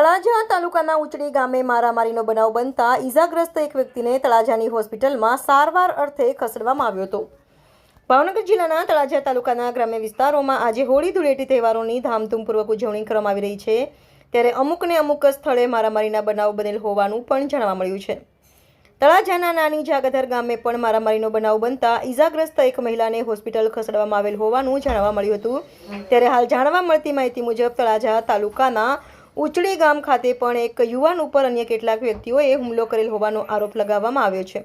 તળાજા તાલુકાના ઉચડી ગામે મારામારીનો બનાવ બનતા ઈજાગ્રસ્ત એક વ્યક્તિને તળાજાની હોસ્પિટલમાં સારવાર અર્થે ખસેડવામાં આવ્યો હતો. ભાવનગર જિલ્લાના તળાજા તાલુકાના ગ્રામ્ય વિસ્તારોમાં આજે હોળી ધૂળેટી તહેવારોની ધામધૂમપૂર્વક ઉજવણી કરવામાં આવી રહી છે. ત્યારે અમુકને અમુક સ્થળે મારામારીના બનાવ બનેલ હોવાનું પણ જાણવા મળ્યું છે. તળાજાના નાની જાગધર ગામે પણ મારામારીનો બનાવ બનતા ઈજાગ્રસ્ત એક મહિલાને હોસ્પિટલ ખસેડવામાં આવેલ હોવાનું જાણવા મળ્યું હતું. ત્યારે હાલ જાણવા મળતી માહિતી મુજબ તળાજા તાલુકાના ઉચડી ગામ ખાતે પણ એક યુવાન ઉપર અન્ય કેટલાક વ્યક્તિઓએ હુમલો કરેલ હોવાનો આરોપ લગાવવામાં આવ્યો છે.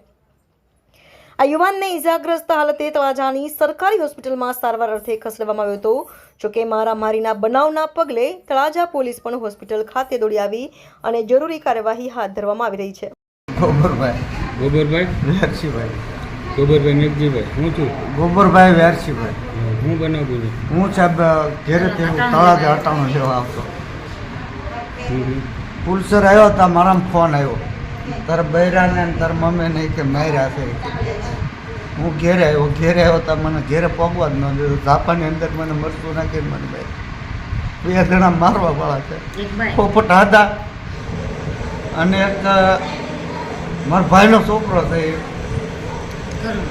આ યુવાનને ઇજાગ્રસ્ત હાલતે તળાજાની સરકારી હોસ્પિટલમાં સારવાર અર્થે ખસેડવામાં આવ્યો હતો. જોકે મારામારીના બનાવના પગલે તળાજા પોલીસ પણ હોસ્પિટલ ખાતે દોડી આવી અને જરૂરી કાર્યવાહી હાથ ધરવામાં આવી રહી છે. ગોબરભાઈ. ગોબરભાઈ? વેરસીભાઈ ગોબરભાઈ મેઘજીભાઈ હું છું? ગોબરભાઈ વેરસીભાઈ હું બનાવું છું? હું સાહેબ ઘેરેથી તળાજા અટાણું લેવા આવતો. પુલસર આવ્યો હતા મારામાં ફોન આવ્યો. તારા બૈરાને ને તારા મમ્મીને કે માર્યા છે. હું ઘેરે આવ્યો ઘેરે આવ્યો હતા મને ઘેરે પગવા જ ન દીધું. ઝાપાની અંદર મને મરતું નાખીને મને ભાઈ બે જણા મારવા વાળા છે. પોપટ હતા અને એક મારા ભાઈનો છોકરો છે એ.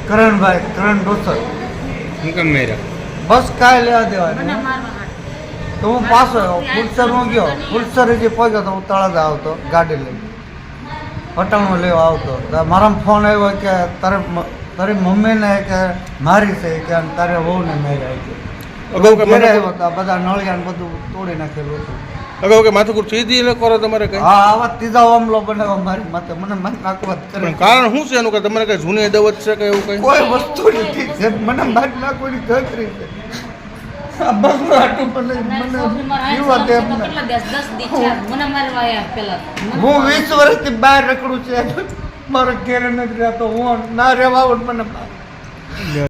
કરણભાઈ કરણ ડોસર. બસ કાંઈ લેવા દેવા નહીં. તો હું પાછો આવ્યો. ફુલસર હું ગયો. ફુલસર હજી પહોંચ્યો તો હું તળાજ આવતો ગાડી લઈ પટણમાં લેવા આવતો. તો મારામાં ફોન આવ્યો કે તારે તારી મમ્મીને કે મારી છે કે તારે વહુને માર્યા છે. ઘેરે આવ્યો તો બધા નળિયા ને બધું તોડી નાખેલું હતું. અગાઉ કે માથાકૂટ સીધી ન કરો તમારે કઈ? હા આવા ત્રીજા હુમલો બનાવ્યો મારી માથે. મને મારી નાખવા કરે કારણ શું છે એનું? કે તમારે કઈ જૂની દવત છે કે એવું કઈ? કોઈ વસ્તુ નથી. જે મને મારી નાખવાની ગણતરી છે. મને મને. હું વીસ વર્ષથી બહાર રખડું છે. મારો ઘેર નથી રહેતો. હું ના રહેવા મને